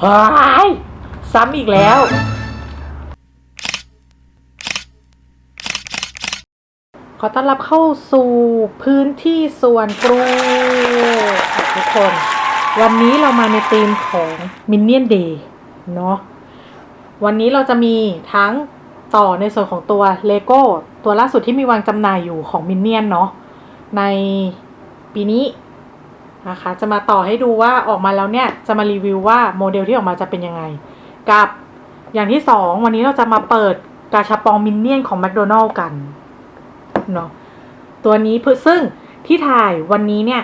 เฮ้ยซ้ำอีกแล้ว ขอต้อนรับเข้าสู่พื้นที่ส่วนกรูทุกคน วันนี้เรามาในธีมของ Minion Day เดย์เนาะวันนี้เราจะมีทั้งต่อในส่วนของตัวเลโก้ตัวล่าสุดที่มีวางจำหน่ายอยู่ของ Minion เนาะในปีนี้ นะคะ จะมาต่อให้ดูว่าออกมาแล้วเนี่ยจะมารีวิวว่าโมเดลที่ออกมาจะเป็นยังไง กับอย่างที่สองวันนี้เราจะมาเปิดกาชาปองมินเนี่ยนของแมคโดนัลล์กันเนาะตัวนี้เพื่อซึ่งที่ถ่ายวันนี้เนี่ย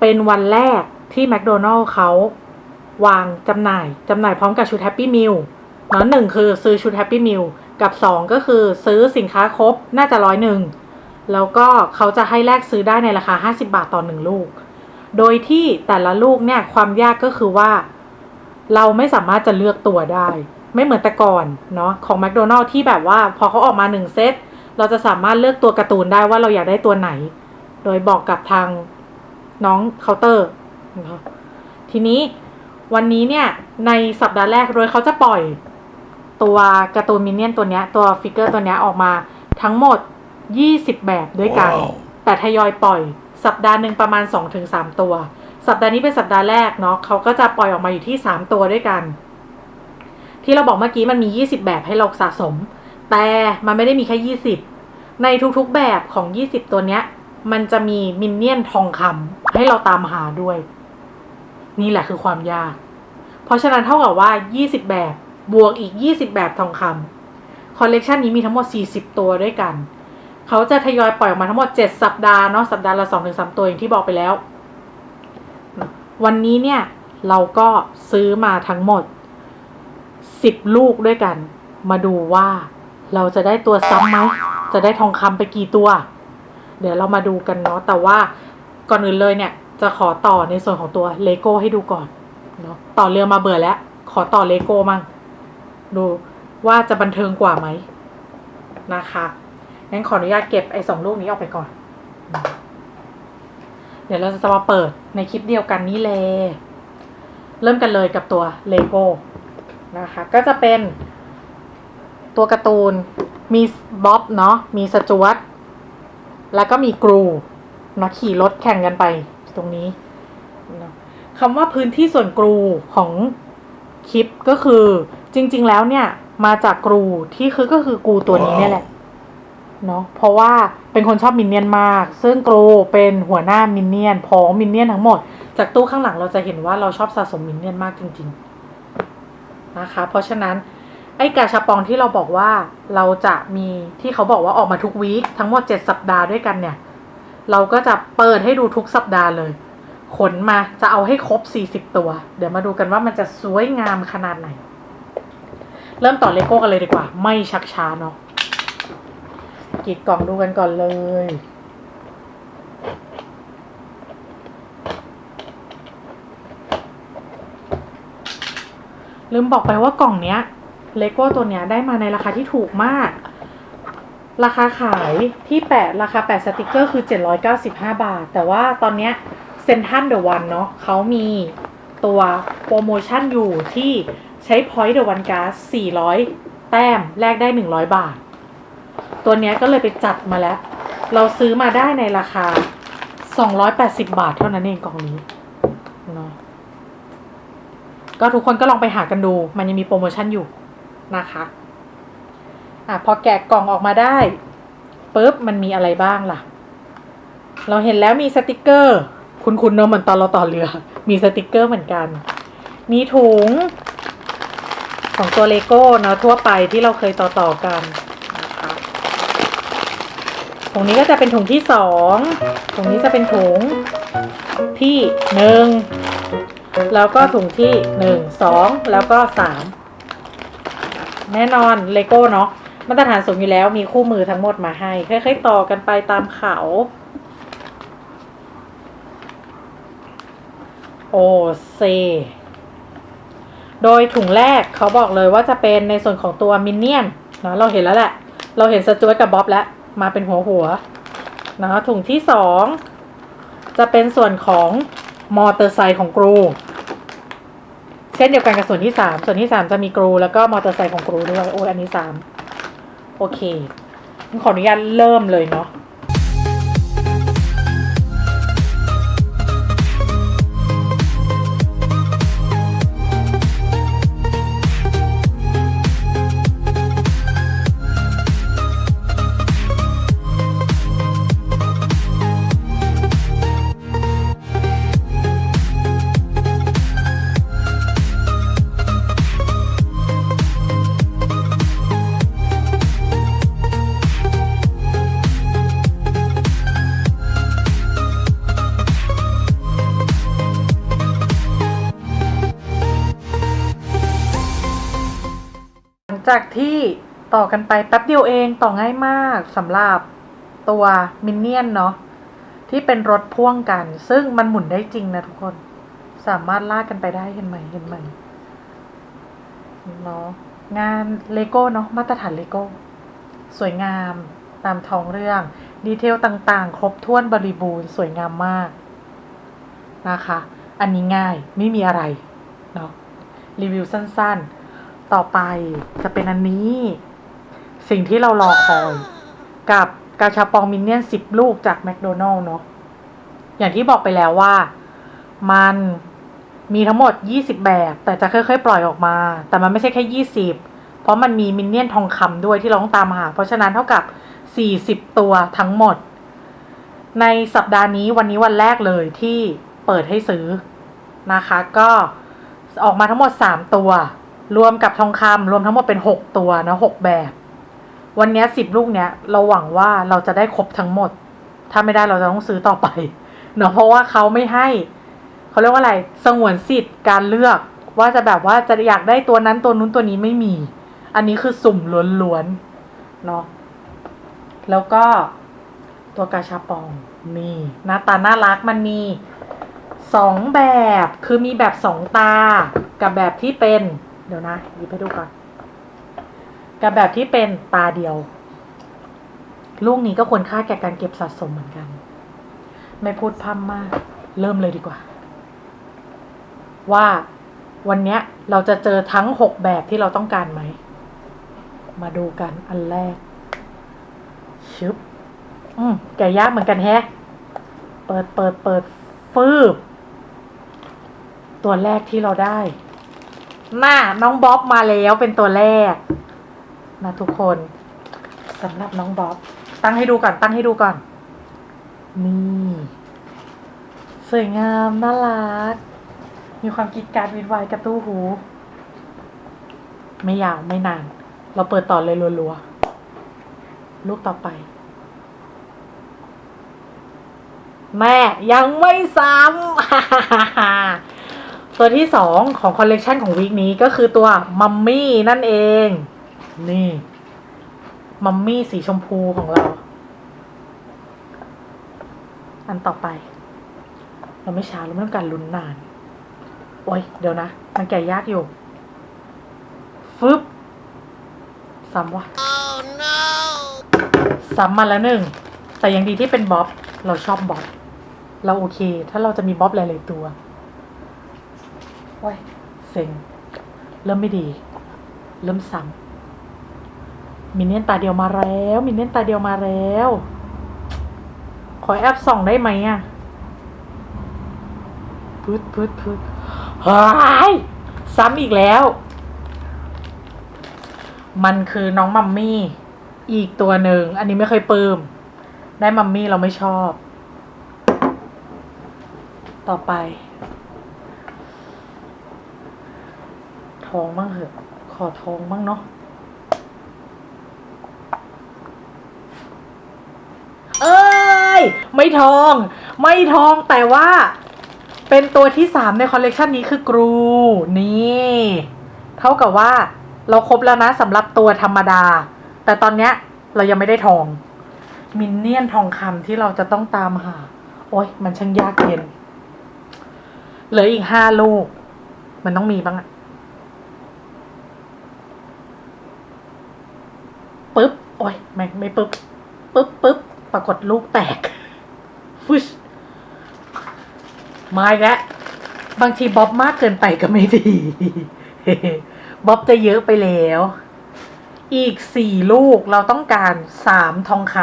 เป็นวันแรกที่แมคโดนัลล์เขาวางจำหน่ายจำหน่ายพร้อมกับชุดแฮปปี้มิลเนาะหนึ่งคือซื้อชุดแฮปปี้มิลกับสองก็คือซื้อสินค้าครบน่าจะร้อยหนึ่งแล้วก็เขาจะให้แลกซื้อได้ในราคา 50 บาทต่อหนึ่งลูก โดยที่แต่ละลูกเนี่ยความยากก็คือว่า เราไม่สามารถจะเลือกตัวได้ ไม่เหมือนแต่ก่อนเนาะของแมคโดนัลล์ที่แบบว่า พอเขาออกมาหนึ่งเซตเราจะสามารถเลือกตัวการ์ตูนได้ว่าเราอยากได้ตัวไหน โดยบอกกับทางน้องเคาน์เตอร์นะคะทีนี้วันนี้เนี่ยในสัปดาห์แรกโดยเขาจะปล่อยตัวการ์ตูนมินเนี่ยนตัวเนี้ยตัวฟิกเกอร์ตัวเนี้ยออกมาทั้งหมด 20 แบบด้วยกันว้าวแต่ทยอยปล่อย สัปดาห์หนึ่งประมาณ 2-3 ตัว สัปดาห์นี้เป็นสัปดาห์แรกเนาะเขาก็จะปล่อยออกมาอยู่ที่ 3 ตัวด้วยกัน ที่เราบอกเมื่อกี้มันมี 20 แบบให้เราสะสม แต่มันไม่ได้มีแค่20 ในทุกๆแบบของ 20 ตัวเนี้ย มันจะมีมินเนี่ยนทองคำให้เราตามหาด้วย นี่แหละคือความยาก เพราะฉะนั้นเท่ากับว่า 20 แบบบวกอีก 20 แบบทองคำคอลเลกชันนี้มีทั้งหมด 40 ตัวด้วยกัน เขาจะทยอยปล่อยออกมาทั้งหมด 7 สัปดาห์เนาะสัปดาห์ละ2-3ตัวอย่างที่บอกไปแล้ว วันนี้เนี่ยเราก็ซื้อมาทั้งหมด 10 ลูกด้วยกัน มาดูว่าเราจะได้ตัวซ้ำไหมจะได้ทองคำไปกี่ตัว เดี๋ยวเรามาดูกันเนาะแต่ว่าก่อนอื่นเลยเนี่ย จะขอต่อในส่วนของตัวเลโก้ให้ดูก่อนเนาะต่อเรือมาเบื่อแล้ว ขอต่อเลโก้มั่งดูว่าจะบันเทิงกว่าไหมนะคะ งั้นขออนุญาตเก็บไอ้สองลูกนี้ออกไปก่อน เดี๋ยวเราจะมาเปิดในคลิปเดียวกันนี้เลย เริ่มกันเลยกับตัวเลโก้นะคะ ก็จะเป็นตัวการ์ตูนมีบ๊อบเนาะมีสจวตแล้วก็มีกรูเนาะขี่รถแข่งกันไปตรงนี้นะคำว่าพื้นที่ส่วนกรูของคลิปก็คือจริง ๆ แล้วเนี่ยมาจากกรูที่คือก็คือกรูตัวนี้เนี่ยแหละ เนาะเพราะว่าเป็นคนชอบมินเนี่ยนมาก ซึ่งโกรเป็นหัวหน้ามินเนี่ยนพ้องมินเนี่ยนทั้งหมด จากตู้ข้างหลังเราจะเห็นว่าเราชอบสะสมมินเนี่ยนมากจริงๆนะคะ เพราะฉะนั้นไอ้กาชาปองที่เราบอกว่าเราจะมีที่เขาบอกว่าออกมาทุกวีคทั้งหมด 7 สัปดาห์ด้วยกันเนี่ย เราก็จะเปิดให้ดูทุกสัปดาห์เลย ขนมาจะเอาให้ครบ 40 ตัว เดี๋ยวมาดูกันว่ามันจะสวยงามขนาดไหน เริ่มต่อเลโก้กันเลยดีกว่า ไม่ชักช้าเนาะ กรีดกล่องดูกันก่อนเลย ลืมบอกไปว่ากล่องเนี้ยเลโก้ตัวเนี้ยได้มาในราคาที่ถูกมาก ราคาขายที่แปะราคาแปะสติกเกอร์คือ795บห้าบาท แต่ว่าตอนเนี้ยเซนทันเดอะวันเนาะเขามีตัวโปรโมชั่นอยู่ที่ใช้ Point the One Gas 400 แต้มแลกได้ 100 บาท ตัวเนี้ยก็เลยไปจัดมาแล้ว เราซื้อมาได้ในราคา 280 บาทเท่านั้นเองกล่องนี้เนาะก็ทุกคนก็ลองไปหากันดู มันยังมีโปรโมชั่นอยู่นะคะอะพอแกะกล่องออกมาได้ปุ๊บมันมีอะไรบ้างล่ะ เราเห็นแล้วมีสติกเกอร์ คุณคุณเนอะเหมือนตอนเราต่อเรือ มีสติกเกอร์เหมือนกัน มีถุง ของตัวเลโก้เนาะทั่วไปที่เราเคยต่อต่อๆกัน ถุงนี้ก็จะเป็นถุงที่สองถุงนี้จะเป็นถุงที่หนึ่งแล้วก็ถุงที่หนึ่งสองแล้วก็สามแน่นอนเลโก้เนาะมาตรฐานสูงอยู่แล้วมีคู่มือทั้งหมดมาให้ค่อยๆต่อกันไปตามเขา โอเซโดยถุงแรกเขาบอกเลยว่าจะเป็นในส่วนของตัวมินเนี่ยนเนาะเราเห็นแล้วแหละ เราเห็นสจวตกับบ๊อบแล้ว มาเป็นหัวหัวนะคะถุงที่สองจะเป็นส่วนของมอเตอร์ไซค์ของกรู เช่นเดียวกันกับส่วนที่สามส่วนที่สามจะมีกรู แล้วก็มอเตอร์ไซค์ของกรูด้วยโอ้ยอันนี้สามโอเคขออนุญาตเริ่มเลยเนาะ จากที่ต่อกันไปแป๊บเดียวเองต่อง่ายมากสำหรับตัวมินเนี่ยนเนาะที่เป็นรถพ่วงกัน ซึ่งมันหมุนได้จริงนะทุกคน สามารถลากกันไปได้เห็นไหมเห็นไหมเนาะงานเลโก้เนาะมาตรฐานเลโก้ สวยงามตามท้องเรื่อง ดีเทลต่างๆ ครบถ้วนบริบูรณ์สวยงามมากนะคะ อันนี้ง่ายไม่มีอะไรเนาะรีวิวสั้นๆ ต่อไปจะเป็นอันนี้ สิ่งที่เรารอคอย กับกาชาปองมินเนี่ยนสิบลูกจากแมคโดนัลล์เนาะอย่างที่บอกไปแล้วว่า มันมีทั้งหมด 20 แบบ แต่จะค่อยๆ ปล่อยออกมา แต่มันไม่ใช่แค่ 20 เพราะมันมีมินเนี่ยนทองคำด้วยที่เราต้องตามหา เพราะฉะนั้นเท่ากับ 40 ตัวทั้งหมด ในสัปดาห์นี้วันนี้วันแรกเลยที่เปิดให้ซื้อนะคะ ก็ออกมาทั้งหมด 3 ตัว รวมกับทองคำรวมทั้งหมดเป็น 6 ตัวนะ6แบบ วันนี้สิบลูกเนี้ยเราหวังว่าเราจะได้ครบทั้งหมด ถ้าไม่ได้เราจะต้องซื้อต่อไปเนาะเพราะว่าเขาไม่ให้เขาเรียกว่าอะไรสงวนสิทธิ์การเลือกว่าจะแบบว่าจะอยากได้ตัวนั้นตัวนู้นตัวนี้ไม่มี อันนี้คือสุ่มล้วนๆเนาะแล้วก็ตัวกาชาปองนี่หน้าตาน่ารักมันมีสองแบบคือมีแบบสองตากับแบบที่เป็น ดี๋ยวนะหยิบให้ดูก่อน กับแบบที่เป็นตาเดียว ลูกนี้ก็ควรค่าแก่การเก็บสะสมเหมือนกัน ไม่พูดพร่ำมาก เริ่มเลยดีกว่า ว่าวันนี้เราจะเจอทั้งหกแบบที่เราต้องการไหม มาดูกันอันแรก ชึบ อืมแกะยากเหมือนกันแฮะ เปิดเปิดเปิดฟืบ ตัวแรกที่เราได้ น่าน้องบ๊อบมาแล้วเป็นตัวแรกนะทุกคนสำหรับน้องบ๊อบตั้งให้ดูก่อนตั้งให้ดูก่อน นี่สวยงามน่ารัก มีความคิดการวินวายกระตู้หู ไม่ยาวไม่นาน เราเปิดต่อเลยรัวๆลูกต่อไป แม่ยังไม่ซ้ำ ตัวที่สองของคอลเลกชันของวีคนี้ก็คือตัวมัมมี่นั่นเอง นี่มัมมี่สีชมพูของเรา อันต่อไป เราไม่ช้าเราไม่ต้องการลุ้นนาน โอ้ยเดี๋ยวนะ มันแก่ยากอยู่ ฟึบซ้ำวะ Oh no! ซ้ำมาแล้วหนึ่ง แต่ยังดีที่เป็นบ๊อบ เราชอบบ๊อบ เราโอเค ถ้าเราจะมีบ๊อบหลายๆตัว โอ้ยเซ็ง เริ่มไม่ดี เริ่มซ้ำมินเนี่ยนตาเดียวมาแล้ว มินเนี่ยนตาเดียวมาแล้ว ขอแอปส่องได้ไหมอะพืดพืดพืดเฮ้ยซ้ำอีกแล้ว มันคือน้องมัมมี่ อีกตัวหนึ่ง อันนี้ไม่เคยปลืมได้มัมมี่เราไม่ชอบ ต่อไป ทองบ้างเหอะ ขอทองบ้างเนาะเอ้ย ไม่ทอง ไม่ทองแต่ว่า เป็นตัวที่สามในคอลเลกชันนี้คือกรู นี่ เท่ากับว่าเราครบแล้วนะสำหรับตัวธรรมดา แต่ตอนเนี้ยเรายังไม่ได้ทอง มินเนี่ยนทองคำที่เราจะต้องตามหา โอ้ยมันช่างยากเย็น เหลืออีกห้าลูก มันต้องมีบ้างอะปึ๊บ โอ้ยไม่ไม่ปึ๊บปึ๊บปึ๊บปรากฏลูกแตกฟึชมาอีกแล้วบางทีบ๊อบมากเกินไปก็ไม่ดีบ๊อบจะเยอะไปแล้ว อีกสี่ลูกเราต้องการสามทองค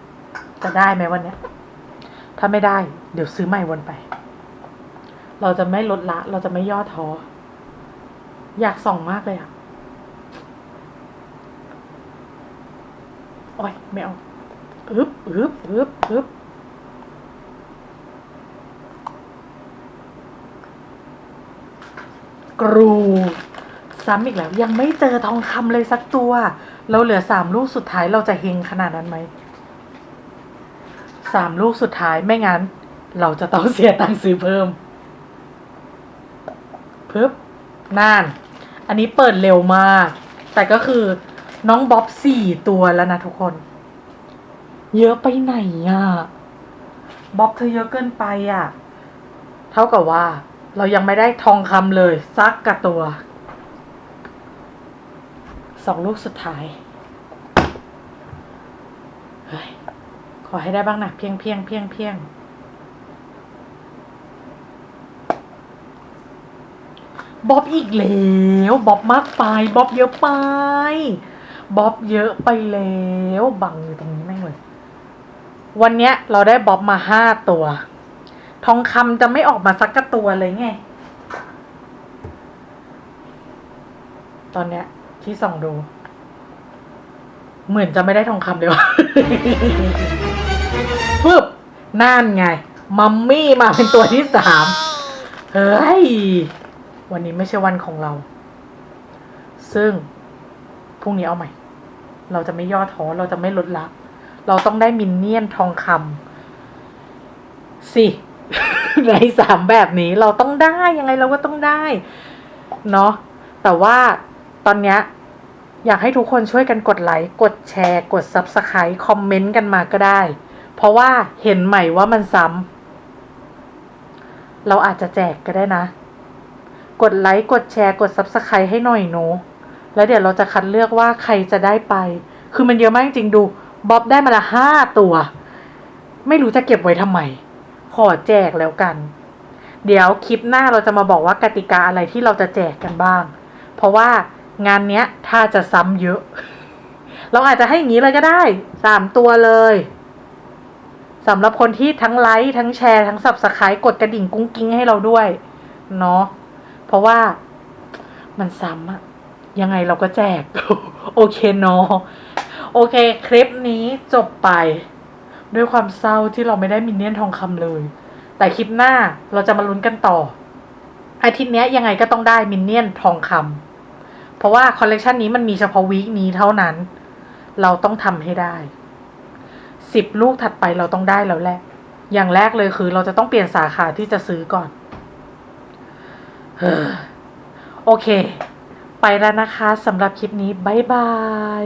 ำจะได้ไหมวันนี้ถ้าไม่ได้ เดี๋ยวซื้อใหม่วนไป เราจะไม่ลดละ เราจะไม่ย่อท้อ อยากส่องมากเลยอะ โอ้ยไม่เอาอึบอึบอึบอึบกรูซ้ำอีกแล้ว ยังไม่เจอทองคำเลยสักตัว เราเหลือสามลูกสุดท้ายเราจะเฮงขนาดนั้นไหมสามลูกสุดท้ายไม่งั้น เราจะต้องเสียตังค์ซื้อเพิ่มปึ๊บน่าน อันนี้เปิดเร็วมาก แต่ก็คือ น้องบ๊อบสี่ตัวแล้วนะทุกคน เยอะไปไหนอะ บ๊อบเธอเยอะเกินไปอะ เท่ากับว่า เรายังไม่ได้ทองคำเลยสักกับตัว สองลูกสุดท้ายเฮ้ยขอให้ได้บ้างนะเพียงเพียงเพียงเพียงบ๊อบอีกแล้วบ๊อบมากไปบ๊อบเยอะไป บ๊อบเยอะไปแล้วบังอยู่ตรงนี้แม่งเลย วันเนี้ยเราได้บ๊อบมาห้าตัว ทองคำจะไม่ออกมาสักกระตัวเลยไง ตอนเนี้ยที่ส่องดู เหมือนจะไม่ได้ทองคำเลยวะปึ๊บนั่นไง มัมมี่มาเป็นตัวที่สามเฮ้ย วันนี้ไม่ใช่วันของเรา ซึ่ง พรุ่งนี้เอาใหม่ เราจะไม่ย่อท้อเราจะไม่ลดละเราต้องได้มินเนี่ยนทองคำสิในสามแบบนี้เราต้องได้ยังไงเราก็ต้องได้เนาะแต่ว่าตอนเนี้ยอยากให้ทุกคนช่วยกันกดไลค์กดแชร์ กด Subscribe คอมเมนต์กันมาก็ได้ เพราะว่าเห็นใหม่ว่ามันซ้ำเราอาจจะแจกก็ได้นะ กดไลค์กดแชร์ กด Subscribe ให้หน่อยหนู แล้วเดี๋ยวเราจะคัดเลือกว่าใครจะได้ไป คือมันเยอะมากจริงๆดูบ๊อบได้มาละห้าตัว ไม่รู้จะเก็บไว้ทำไม ขอแจกแล้วกัน เดี๋ยวคลิปหน้าเราจะมาบอกว่ากติกาอะไรที่เราจะแจกกันบ้าง เพราะว่างานเนี้ยถ้าจะซ้ำเยอะ เราอาจจะให้อย่างนี้เลยก็ได้สามตัวเลยสำหรับคนที่ทั้งไลค์ทั้งแชร์ทั้งสับสไครต์กดกระดิ่งกุ้งกิ้งให้เราด้วย เนาะเพราะว่ามันซ้ำอะ ยังไงเราก็แจก โอเคเนาะโอเค คลิปนี้จบไป ด้วยความเศร้าที่เราไม่ได้มินเนี่ยนทองคำเลย แต่คลิปหน้าเราจะมาลุ้นกันต่อ อาทิตย์นี้ยยังไงก็ต้องได้มินเนี่ยนทองคำเพราะว่าคอลเลกชันนี้มันมีเฉพาะวีคนี้เท่านั้น เราต้องทำให้ได้สิบลูกถัดไปเราต้องได้แล้วแหละ อย่างแรกเลยคือเราจะต้องเปลี่ยนสาขาที่จะซื้อก่อน เฮ้อโอเค ไปแล้วนะคะสำหรับคลิปนี้ บ๊ายบาย